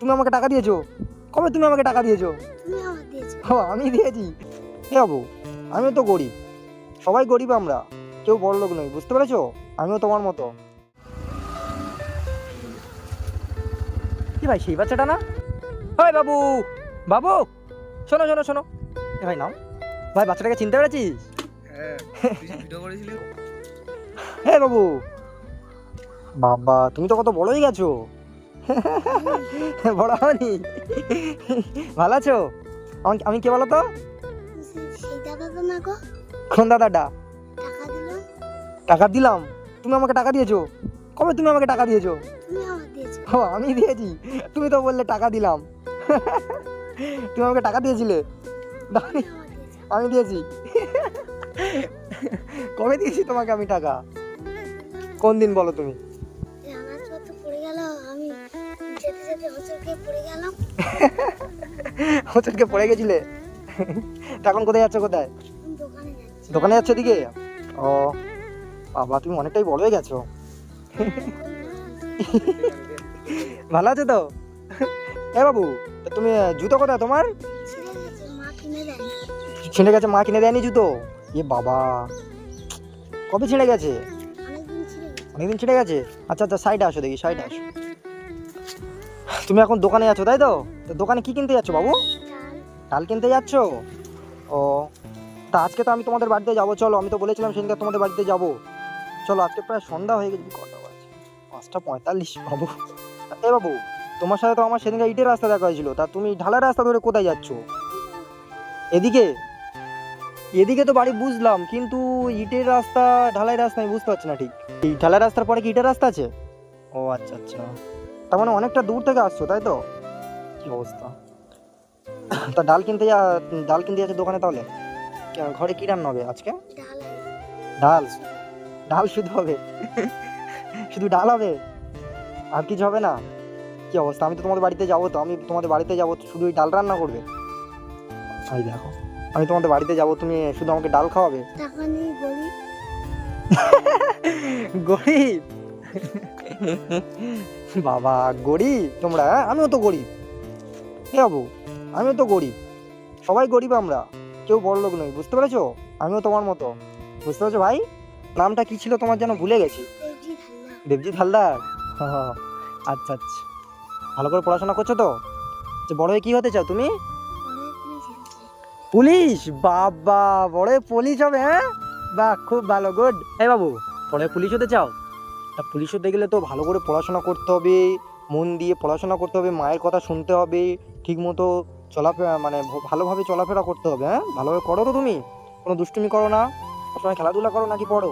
তুমি আমাকে টাকা দিয়েছ? কবে তুমি আমাকে টাকা দিয়েছ? ও আমি দিয়েছি। হে বাবু আমিও তো গরিব। সবাই গরিব আমরা কেউ বড় লোক নই বুঝতে পেরেছ? আমিও তোমার মতো। কি ভাই সেই বাচ্চাটা না? হয় বাবু বাবু শোনো শোনো শোনো। এ ভাই নাম? ভাই বাচ্চাটাকে চিনতে পেরেছিস? হ্যাঁ তুই যে ভিডিও করেছিলি? হে বাবু। বাবা তুমি তো কত বড় হয়ে গেছো। বড় হয়নি ভালো আছো? আমি আমি কে বলো তো? কোন দাদাটা? টাকা দিলাম। তুমি আমাকে টাকা দিয়েছ? কবে তুমি আমাকে টাকা দিয়েছ? ও আমি দিয়েছি। তুমি তো বললে টাকা দিলাম। তুমি আমাকে টাকা দিয়েছিলে? আমি দিয়েছি। কবে দিয়েছি তোমাকে আমি টাকা? কোন দিন বলো তুমি? যেতে যেতে হোঁচট খেয়ে পড়ে গেছিলে? এখন কোথায় যাচ্ছ কোথায়? দোকানে যাচ্ছি। দিকে ও বাবা তুমি অনেকটাই বড় হয়ে গেছো। ভালো আছো তো? এ বাবু তুমি জুতো কোথায় তোমার? ছিঁড়ে গেছে মা কিনে দেয়নি। জুতো? এ বাবা কবে ছিঁড়ে গেছে? অনেকদিন ছিঁড়ে গেছে। অনেকদিন ছিঁড়ে গেছে? আচ্ছা আচ্ছা সাইডে আসো দেখি সাইডে আসো। তুমি এখন দোকানে যাচ্ছ, তাই তো? তো দোকানে কি কিনতে যাচ্ছ বাবু? ডাল কিনতে যাচ্ছ? ও, তা আজকে তো আমি তোমাদের বাড়িতে যাব, চলো। আমি তো বলেছিলাম সেদিনকে তোমাদের বাড়িতে যাব। চলো, আজকে প্রায় সন্ধ্যা হয়ে গেছে। কটা বাজে? পাঁচটা পঁয়তাল্লিশ বাবু। এ বাবু, তোমার সাথে তো আমার সেদিনকে ইটের রাস্তা দেখা হয়েছিল। তা তুমি ঢালাই রাস্তা ধরে কোথায় যাচ্ছ? এদিকে? এদিকে তো বাড়ি বুঝলাম, কিন্তু ইটের রাস্তা, ঢালাই রাস্তা আমি বুঝতে পারছি না ঠিক। এই ঢালাই রাস্তার পরে কি ইটের রাস্তা আছে? ও আচ্ছা আচ্ছা। তার মানে অনেকটা দূর থেকে আসছো তাই তো? কি অবস্থা? তা ডাল কিনতে যা ডাল কিনতে যাচ্ছে দোকানে তাহলে? ঘরে কি রান্না হবে আজকে? ডাল। ডাল ডাল শুধু হবে। শুধু ডাল হবে? আর কিছু হবে না? কি অবস্থা? আমি তো তোমাদের বাড়িতে যাব তো আমি তোমাদের বাড়িতে যাব শুধু ওই ডাল রান্না করবে? এই দেখো আমি তোমাদের বাড়িতে যাব তুমি শুধু আমাকে ডাল খাওয়াবে? গরিব? বাবা গরিব? তোমরা? আমিও তো গরিব। হে বাবু আমিও তো গরিব। সবাই গরিব আমরা। কেউ বড় লোক নই বুঝতে পেরেছ? আমিও তোমার মতো। বুঝতে পেরেছ ভাই? নামটা কি ছিল তোমার যেন ভুলে গেছি? দেবজিৎ হালদার। আচ্ছা আচ্ছা। ভালো করে পড়াশোনা করছ তো? বড় হয়ে কি হতে চাও তুমি? পুলিশ? বাবা বড় পুলিশ হবে হ্যাঁ? বাহ খুব ভালো গুড এই বাবু বড় পুলিশ হতে চাও? তা পুলিশ হতে গেলে তো ভালো করে পড়াশোনা করতে হবে, মন দিয়ে পড়াশোনা করতে হবে, মায়ের কথা শুনতে হবে ঠিক মতো চলাফেরা মানে ভালোভাবে চলাফেরা করতে হবে হ্যাঁ? ভালোভাবে করো তো তুমি, কোনো দুষ্টুমি করো না, সবসময় খেলাধুলা করো নাকি পড়ো?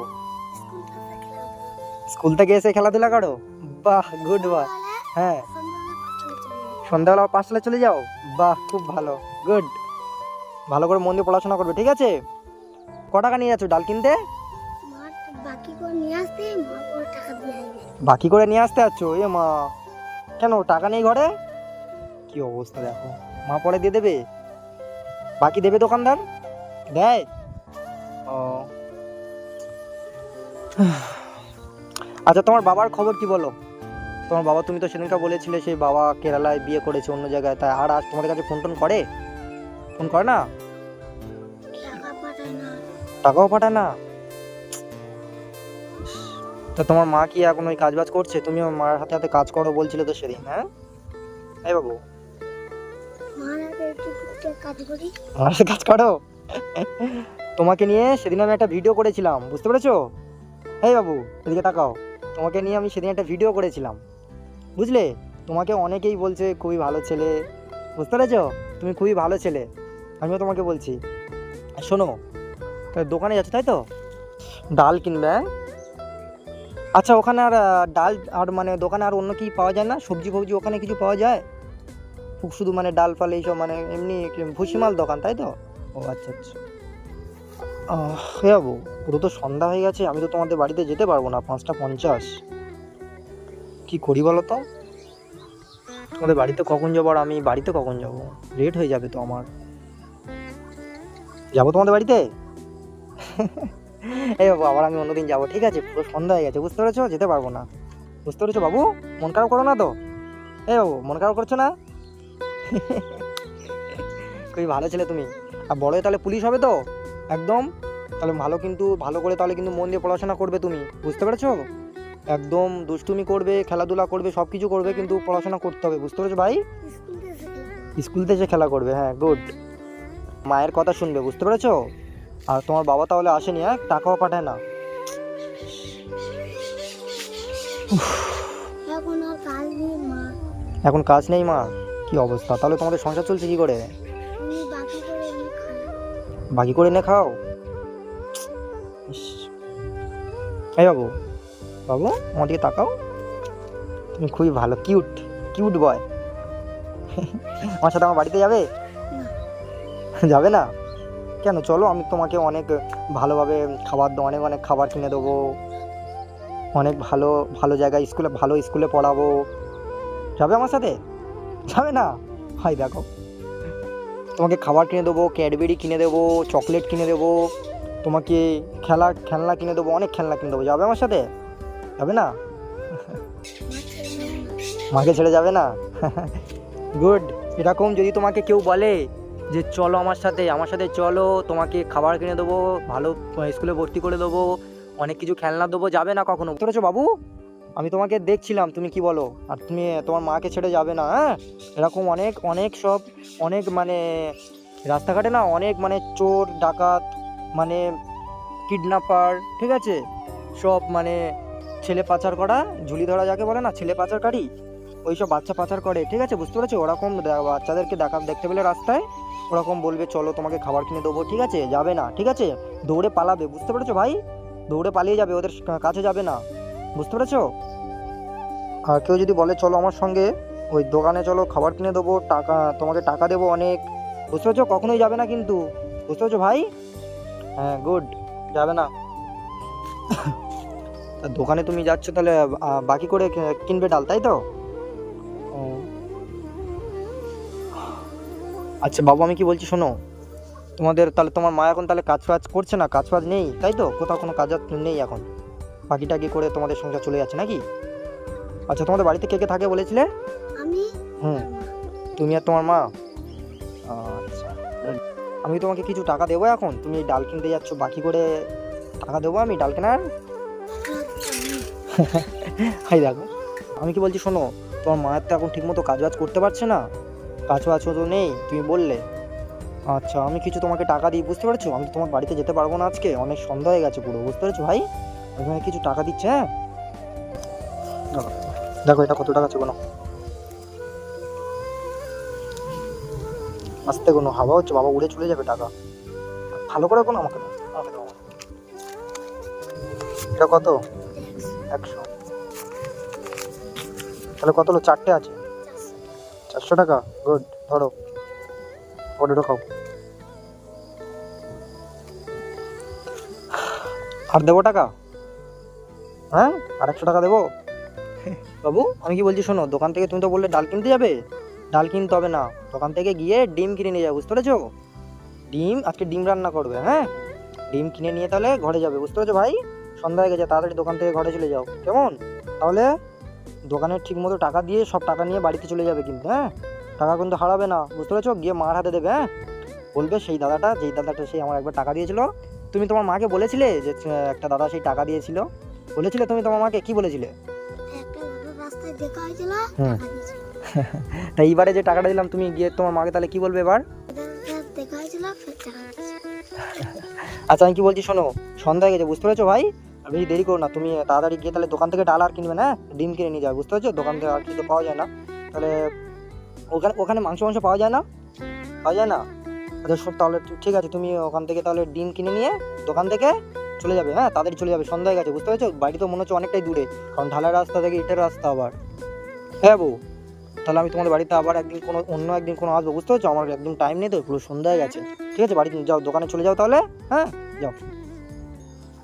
স্কুল থেকে এসে খেলাধুলা করো? বাহ গুড বাহ হ্যাঁ। সন্ধ্যাবেলা পাঁচটায় চলে যাও? বাহ, খুব ভালো গুড ভালো করে মন দিয়ে পড়াশোনা করবে, ঠিক আছে? ক টাকা নিয়ে যাচ্ছ, ডাল কিনতে? বাকি নিয়ে আসতে বাকি করে নিয়ে আসতে যাচ্ছ? এ মা। কেন টাকা নেই ঘরে? কি অবস্থা দেখো। মা পরে দিয়ে দেবে? বাকি দেবে দোকানদার? দেয়? ও। আচ্ছা তোমার বাবার খবর কি বলো? তোমার বাবা তুমি তো সেদিনকে বলেছিলে সেই বাবা কেরালায় বিয়ে করেছে অন্য জায়গায়। তাই আর আজ তোমাদের কাছে ফোন টোন করে? ফোন করে না? টাকা পাঠায় না। টাকাও পাঠায় না? তো তোমার মা কি এখন ওই কাজ বাজ করছে? তুমি মার হাতে হাতে কাজ করো বলছিলে তো সেদিন হ্যাঁ? এই বাবু। মার হাতে কাজ করি। তোমাকে নিয়ে সেদিন আমি একটা ভিডিও করেছিলাম বুঝতে পেরেছ? এই বাবু এদিকে তাকাও। তোমাকে নিয়ে আমি সেদিন একটা ভিডিও করেছিলাম। বুঝলে? তোমাকে অনেকেই বলছে খুবই ভালো ছেলে। বুঝতে পেরেছ? তুমি খুবই ভালো ছেলে। আমিও তোমাকে বলছি। শোনো তা দোকানে যাচ্ছ তাই তো? ডাল কিনবে হ্যাঁ? আচ্ছা ওখানে আর ডাল আর মানে দোকানে আর অন্য কি পাওয়া যায় না? সবজি ফবজি ওখানে কিছু পাওয়া যায়? শুধু মানে ডাল ফাল এইসব মানে এমনি ভুসিমাল দোকান তাই তো? ও আচ্ছা আচ্ছা। আহ, হে বাবু পুরো তো সন্ধ্যা হয়ে গেছে আমি তো তোমাদের বাড়িতে যেতে পারব না পাঁচটা পঞ্চাশ। কি করি বলো তো? তোমাদের বাড়িতে কখন যাব আর আমি বাড়িতে কখন যাব? লেট হয়ে যাবে তো আমার। যাব তোমাদের বাড়িতে? এই বাবু আবার আমি অন্যদিন যাব ঠিক আছে? পুরো সন্ধ্যা হয়ে গেছে বুঝতে পেরেছ? যেতে পারব না। বুঝতে পেরেছ বাবু? মন খারাপ করো না তো। এ বাবু মন খারাপ করছ না? খুবই ভালো ছেলে তুমি। আর বড় তাহলে পুলিশ হবে তো? একদম? তাহলে ভালো কিন্তু ভালো করে তাহলে কিন্তু মন দিয়ে পড়াশোনা করবে তুমি। বুঝতে পেরেছ? একদম দুষ্টুমি করবে খেলাধুলা করবে সব কিছু করবে কিন্তু পড়াশোনা করতে হবে। বুঝতে পেরেছ ভাই? স্কুল থেকে। শিখলাম স্কুল থেকে খেলা করবে হ্যাঁ গুড। মায়ের কথা শুনবে বুঝতে পেরেছ? আর তোমার বাবা তাহলে আসেনি হ্যাঁ? টাকাও পাঠায় না। এখন কাজ নেই মা। কি অবস্থা? তাহলে তোমাদের সংসার চলছে কি করে? বাকি করে এনে খাও। এই বাবু বাবু আমার দিকে তাকাও। তুমি খুবই ভালো কিউট কিউট বয়। আমার সাথে আমার বাড়িতে যাবে? যাবে না? কেন? চলো, আমি তোমাকে অনেক ভালোভাবে খাবার দেবো অনেক অনেক খাবার কিনে দেবো। অনেক ভালো ভালো জায়গায় স্কুলে, ভালো স্কুলে পড়াবো। যাবে আমার সাথে? যাবে না? হয় দেখো। তোমাকে খাবার কিনে দেবো, ক্যাডবেরি কিনে দেবো, চকলেট কিনে দেবো, তোমাকে খেলা, খেলনা কিনে দেবো, অনেক খেলনা কিনে দেবো। যাবে আমার সাথে? যাবে না? মাকে ছেড়ে যাবে না? গুড। এরকম যদি তোমাকে কেউ বলে যে চলো আমার সাথে আমার সাথে চলো, তোমাকে খাবার কিনে দেবো, ভালো স্কুলে ভর্তি করে দেবো, অনেক কিছু খেলনা দেবো, যাবে না কখনো? বুঝতে পেরেছ বাবু? আমি তোমাকে দেখছিলাম, তুমি কি বলো? আর তুমি, তোমার মাকে ছেড়ে যাবে না হ্যাঁ? এরকম অনেক অনেক সব, অনেক মানে রাস্তাঘাটে না অনেক মানে চোর, ডাকাত মানে কিডন্যাপার ঠিক আছে? সব মানে ছেলে পাচার করা, ঝুলি ধরা যাকে বলে না, ছেলে পাচারকারী, ওই সব বাচ্চা পাচার করে, ঠিক আছে? বুঝতে পেরেছ? ওরকম বাচ্চাদেরকে দেখা, দেখতে পেলে রাস্তায়। ওরকম বলবে, চলো তোমাকে খাবার কিনে দেবো, ঠিক আছে? যাবে না, ঠিক আছে? দৌড়ে পালাবে, বুঝতে পেরেছ ভাই? দৌড়ে পালিয়ে যাবে, ওদের কাছে যাবে না, বুঝতে পেরেছ? আর কেউ যদি বলে, চলো আমার সঙ্গে, ওই দোকানে চলো, খাবার কিনে দেবো, টাকা, তোমাকে টাকা দেবো অনেক। বুঝতে পেরেছ? কখনোই যাবে না কিন্তু, বুঝতে পেরেছ ভাই? হ্যাঁ গুড, যাবে না। দোকানে তুমি যাচ্ছ তাহলে বাকি করে কিনবে ডাল, তাই তো? আচ্ছা বাবু আমি কি বলছি শোনো? তোমাদের তাহলে তোমার মা এখন তাহলে কাজ ফাজ করছে না? কাজ ফাজ নেই? তাই তো? কোথাও কোনো কাজ নেই এখন। বাকি টাকি করে তোমাদের সংসার চলে যাচ্ছে নাকি? আচ্ছা তোমাদের বাড়িতে কে কে থাকে বলেছিলে? আমি। হুম। তুমি আর তোমার মা? আচ্ছা। আমি তোমাকে কিছু টাকা দেবো এখন? তুমি এই ডাল কিনতে যাচ্ছ বাকি করে টাকা দেবো আমি ডাল কেনার? হাই দেখো। আমি কি বলছি শোনো? তোমার মায়ের তো এখন ঠিকমতো কাজ বাজ করতে পারছে না? কাজ আছো তো নেই তুমি বললে। আচ্ছা আমি কিছু তোমাকে টাকা দিই বুঝতে পারছ? আমি তোমার বাড়িতে যেতে পারব না আজকে অনেক সন্ধ্যা হয়ে গেছে পুরো বুঝতে পেরেছ ভাই? তোমাকে কিছু টাকা দিচ্ছে হ্যাঁ? দেখো, এটা কত টাকা কোনো? আস্তে কোনো হাওয়া হচ্ছে বাবা উড়ে চলে যাবে টাকা। ভালো করে কোনো আমাকে এটা কত? একশো। তাহলে কত হলো? চারটে আছে। চারশো টাকা। গুড ধরো। ওটা ঢোকাও। আর দেবো টাকা? হ্যাঁ? আর একশো টাকা দেবো? বাবু, আমি কি বলছি শোনো, দোকান থেকে তুমি তো বললে ডাল কিনতে যাবে? ডাল কিনতে হবে না। দোকান থেকে গিয়ে ডিম কিনে নিয়ে যাবে বুঝতে পেরেছ? ডিম, আজকে ডিম রান্না করবে হ্যাঁ? ডিম কিনে নিয়ে তাহলে ঘরে যাবে, বুঝতে পেরেছ ভাই? সন্ধ্যা হয়ে গেছে, তাড়াতাড়ি দোকান থেকে ঘরে চলে যাও, কেমন? তাহলে দোকানের ঠিক মতো টাকা দিয়ে সব টাকা নিয়ে বাড়িতে চলে যাবে কিন্তু হ্যাঁ? টাকা কিন্তু হারাবে না বুঝতে পেরেছ? গিয়ে মার হাতে দেবে হ্যাঁ? বলবে সেই দাদাটা যেই দাদাটা সেই আমার একবার টাকা দিয়েছিল। তুমি তোমার মাকে বলেছিলে যে একটা দাদা সেই টাকা দিয়েছিল? বলেছিলে তুমি তোমার মাকে? কি বলেছিলে। তা এইবারে যে টাকাটা দিলাম তুমি গিয়ে তোমার মাকে তাহলে কি বলবে এবার? আচ্ছা আমি কি বলছি শোনো? সন্ধ্যা হয়ে গেছে বুঝতে পেরেছ ভাই? বেশি দেরি করো না তুমি তাড়াতাড়ি গিয়ে তাহলে দোকান থেকে ডাল আর কিনবে না ডিম কিনে নিয়ে যাবে বুঝতে পেরেছ দোকান থেকে আর কিছু পাওয়া যায় না তাহলে ওখানে ওখানে মাংস মাংস পাওয়া যায় না পাওয়া যায় না আচ্ছা শোন, তাহলে ঠিক- আছে তুমি ওখান থেকে তাহলে ডিম কিনে নিয়ে দোকান থেকে চলে যাবে হ্যাঁ তাড়াতাড়ি চলে যাবে সন্ধ্যা হয়ে গেছে বুঝতে পেরেছ বাড়ি তো মনে হচ্ছে অনেকটাই দূরে কারণ ঢালাই রাস্তা থেকে ইটের রাস্তা আবার হ্যাঁ বউ তাহলে আমি তোমাদের বাড়িতে আবার একদিন কোনো অন্য একদিন কোনো আসব বুঝতে পারছ আমার একদম টাইম নেই তো পুরো সন্ধ্যা হয়ে গেছে ঠিক আছে বাড়িতে যাও দোকানে চলে যাও তাহলে হ্যাঁ যাও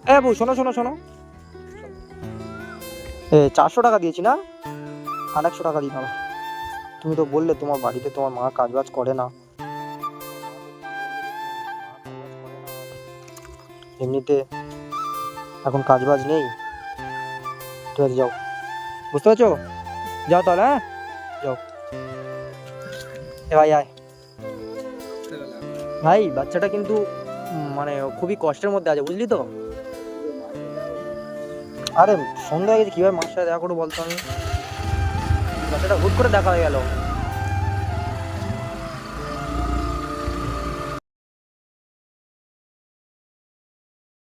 হ্যাঁ বউ, শোনো শোনো শোনো। এ, চারশো টাকা দিয়েছি না? আর একশো টাকা হবে। তুমি তো বললে তোমার বাড়িতে তোমার মা কাজ বাজ করে না। এমনিতে এখন কাজ বাজ নেই। ঠিক আছে, যাও। বুঝতে পারছ? যাও তাহলে হ্যাঁ? যাও। এ, ভাই, আয়। ভাই, বাচ্চাটা কিন্তু মানে খুবই কষ্টের মধ্যে আছে, বুঝলি তো? আরে সন্ধ্যা হয়ে গেছে, কীভাবে মাছটা দেখা করব বলতো আমি? বাচ্চাটা হুট করে দেখা হয়ে গেল।